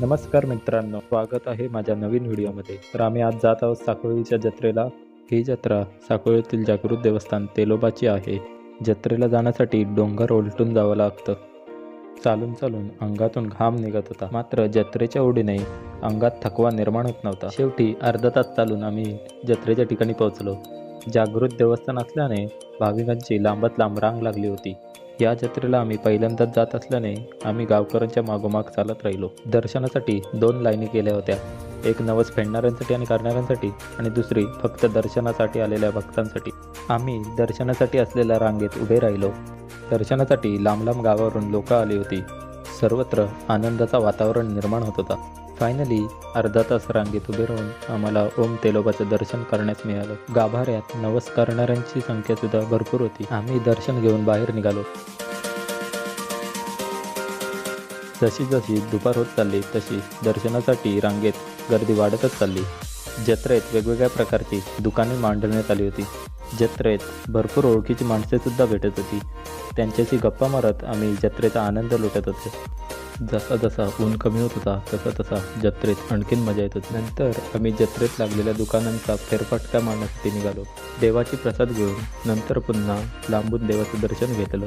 नमस्कार मित्रांनो स्वागत आहे माझ्या नवीन व्हिडिओमध्ये. तर आम्ही आज जात आहोत साकोळीच्या जत्रेला. ही जत्रा साकोळीतील जागृत देवस्थान तेलोबाची आहे. जत्रेला जाण्यासाठी डोंगर ओलटून जावं लागतं. चालून चालून अंगातून घाम निघत होता. मात्र जत्रेच्या ओढीने अंगात थकवा निर्माण होत नव्हता. शेवटी अर्धा तास चालून आम्ही जत्रेच्या ठिकाणी पोहोचलो. जागृत देवस्थान असल्याने भाविकांची लांबत लांब रांग लागली होती. या जत्रेला आम्ही पहिल्यांदाच जात असल्याने आम्ही गावकऱ्यांच्या मागोमाग चालत राहिलो. दर्शनासाठी दोन लाईनी केल्या होत्या. एक नवस फेडणाऱ्यांसाठी आणि करणाऱ्यांसाठी आणि दुसरी फक्त दर्शनासाठी आलेल्या भक्तांसाठी. आम्ही दर्शनासाठी असलेल्या रांगेत उभे राहिलो. दर्शनासाठी लांब लांब गावावरून लोक आली होती. सर्वत्र आनंदाचा वातावरण निर्माण होत होता. फायनली अर्धा तास रांगेत उभे राहून आम्हाला ओम तेलोबाचं दर्शन करण्यास मिळालं. गाभाऱ्यात नवस करणाऱ्यांची संख्या सुद्धा भरपूर होती. आम्ही दर्शन घेऊन बाहेर निघालो. जशी जशी दुपार होत चालली तशी दर्शनासाठी रांगेत गर्दी वाढतच चालली. जत्रेत वेगवेगळ्या प्रकारची दुकाने मांडण्यात आली होती. जत्रेत भरपूर ओळखीची माणसेसुद्धा भेटत होती. त्यांच्याशी गप्पा मारत आम्ही जत्रेचा आनंद लुटत होतो. जसा जसा ऊन कमी होत होता तसा तसा जत्रेत आणखीन मजा येत होती. नंतर आम्ही जत्रेत लागलेल्या दुकानांचा फेरफटका मारण्यासाठी निघालो. देवाची प्रसाद घेऊन नंतर पुन्हा लांबून देवाचं दर्शन घेतलं.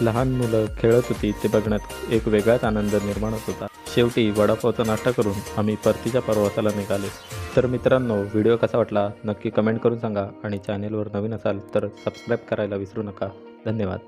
लहान मुलं खेळत होती ते बघण्यात एक वेगळाच आनंद निर्माण होत होता. शेवटी वडापावचा नाश्ता करून आम्ही परतीच्या प्रवासाला निघाले. तर मित्रांनो व्हिडिओ कसा वाटला? नक्की कमेंट करून सांगा आणि चॅनेलवर नवीन असाल तर सबस्क्राईब करायला विसरू नका. धन्यवाद.